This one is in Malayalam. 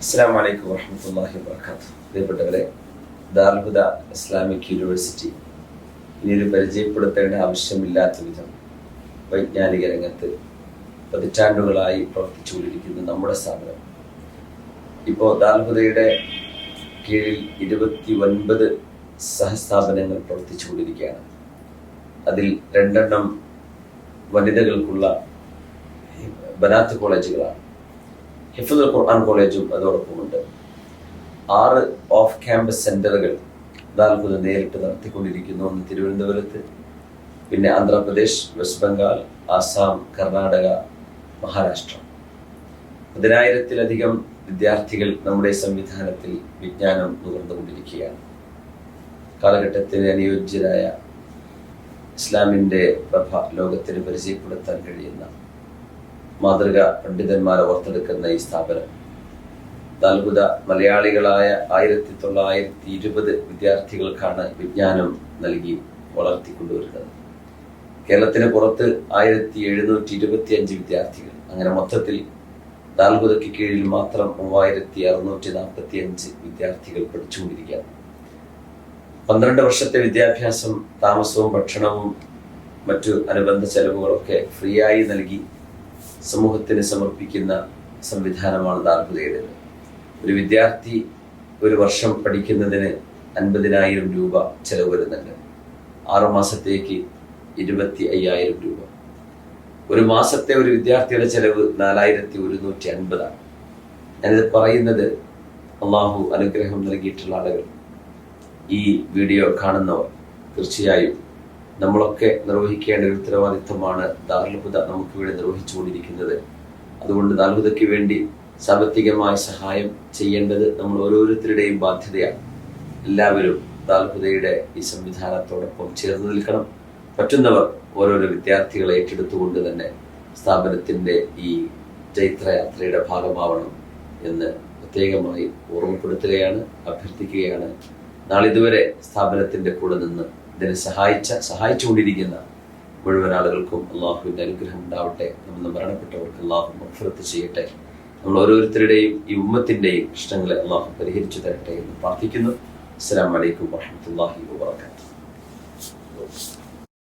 അസ്സാം വലൈക്കും വാഹമത്തല്ലാഹി വാബർക്കാത്തു പ്രിയപ്പെട്ടവരെ ദാർഹുദ ഇസ്ലാമിക് യൂണിവേഴ്സിറ്റി ഇനിയൊരു പരിചയപ്പെടുത്തേണ്ട ആവശ്യമില്ലാത്ത വിധം വൈജ്ഞാനിക രംഗത്ത് പതിറ്റാണ്ടുകളായി പ്രവർത്തിച്ചുകൊണ്ടിരിക്കുന്ന നമ്മുടെ സ്ഥാപനം. ഇപ്പോൾ ദാർഹുദയുടെ കീഴിൽ ഇരുപത്തി ഒൻപത് സഹസ്ഥാപനങ്ങൾ പ്രവർത്തിച്ചുകൊണ്ടിരിക്കുകയാണ്. അതിൽ രണ്ടെണ്ണം വനിതകൾക്കുള്ള ബനാത്ത് കോളേജുകളാണ്. ഹിഫുൽ ഖുർആൻ കോളേജും അതോടൊപ്പമുണ്ട്. ആറ് ഓഫ് ക്യാമ്പസ് സെന്ററുകൾ ദാൽഹുദ നേരിട്ട് നടത്തിക്കൊണ്ടിരിക്കുന്നു. ഒന്ന് തിരുവനന്തപുരത്ത് പിന്നെ ആന്ധ്രാപ്രദേശ് വെസ്റ്റ് ബംഗാൾ ആസാം കർണാടക മഹാരാഷ്ട്ര. പതിനായിരത്തിലധികം വിദ്യാർത്ഥികൾ നമ്മുടെ സംവിധാനത്തിൽ വിജ്ഞാനം നുകർന്നുകൊണ്ടിരിക്കുകയാണ് കാലഘട്ടത്തിന് അനുയോജ്യരായ ഇസ്ലാമിന്റെ പ്രഭ ലോകത്തിന് പരിചയപ്പെടുത്താൻ കഴിയുന്ന മാതൃക പണ്ഡിതന്മാരെ ഓർത്തെടുക്കുന്ന ഈ സ്ഥാപനം. ദാൽഹുദ മലയാളികളായ ആയിരത്തി തൊള്ളായിരത്തി ഇരുപത് വിദ്യാർത്ഥികൾക്കാണ് വിജ്ഞാനം നൽകി വളർത്തിക്കൊണ്ടുവരുന്നത്. കേരളത്തിന് പുറത്ത് ആയിരത്തി എഴുന്നൂറ്റി ഇരുപത്തി അഞ്ച് വിദ്യാർത്ഥികൾ. അങ്ങനെ മൊത്തത്തിൽ ദാൽഹുദയ്ക്ക് കീഴിൽ മാത്രം മൂവായിരത്തി അറുന്നൂറ്റി നാൽപ്പത്തി അഞ്ച് വിദ്യാർത്ഥികൾ പഠിച്ചുകൊണ്ടിരിക്കുകയാണ്. പന്ത്രണ്ട് വർഷത്തെ വിദ്യാഭ്യാസം താമസവും ഭക്ഷണവും മറ്റു അനുബന്ധ ചെലവുകളൊക്കെ ഫ്രീ ആയി നൽകി സമൂഹത്തിന് സമർപ്പിക്കുന്ന സംവിധാനമാണ് ദാർഭുതയുടേത് ഒരു വിദ്യാർത്ഥി ഒരു വർഷം പഠിക്കുന്നതിന് അൻപതിനായിരം രൂപ ചെലവ് വരുന്നുണ്ട്. ആറുമാസത്തേക്ക് ഇരുപത്തി അയ്യായിരം രൂപ. ഒരു മാസത്തെ ഒരു വിദ്യാർത്ഥിയുടെ ചെലവ് നാലായിരത്തി ഒരുന്നൂറ്റി അൻപതാണ് ഞാനിത് പറയുന്നത് അള്ളാഹു അനുഗ്രഹം നൽകിയിട്ടുള്ള ആളുകൾ ഈ വീഡിയോ കാണുന്നവർ തീർച്ചയായും നമ്മളൊക്കെ നിർവഹിക്കേണ്ട ഒരു ഉത്തരവാദിത്വമാണ് ദാർലഭുത നമുക്ക് ഇവിടെ നിർവഹിച്ചുകൊണ്ടിരിക്കുന്നത്. അതുകൊണ്ട് ദാർലുഹുദയ്ക്ക് വേണ്ടി സാമ്പത്തികമായ സഹായം ചെയ്യേണ്ടത് നമ്മൾ ഓരോരുത്തരുടെയും ബാധ്യതയാണ്. എല്ലാവരും ദാൽഹുദയുടെ ഈ സംവിധാനത്തോടൊപ്പം ചേർന്ന് നിൽക്കണം. പറ്റുന്നവർ ഓരോരോ വിദ്യാർത്ഥികളെ ഏറ്റെടുത്തുകൊണ്ട് തന്നെ സ്ഥാപനത്തിന്റെ ഈ ചൈത്രയാത്രയുടെ ഭാഗമാവണം എന്ന് പ്രത്യേകമായി ഓർമ്മപ്പെടുത്തുകയാണ് അഭ്യർത്ഥിക്കുകയാണ്. നാളിതുവരെ സ്ഥാപനത്തിന്റെ കൂടെ നിന്ന് ഇതിനെ സഹായിച്ച സഹായിച്ചുകൊണ്ടിരിക്കുന്ന മുഴുവൻ ആളുകൾക്കും അള്ളാഹുവിന്റെ അനുഗ്രഹം ഉണ്ടാവട്ടെ നമ്മൾ മരണപ്പെട്ടവർക്ക് അള്ളാഹു മഫറത്ത് ചെയ്യട്ടെ. നമ്മൾ ഓരോരുത്തരുടെയും ഈ ഉമ്മത്തിന്റെയും പ്രശ്നങ്ങളെ അള്ളാഹു പരിഹരിച്ചു തരട്ടെ എന്ന് പ്രാർത്ഥിക്കുന്നു. അസ്സാം വലൈക്കും വാഹമത്തല്ലാഹി വാബർക്കാത്തു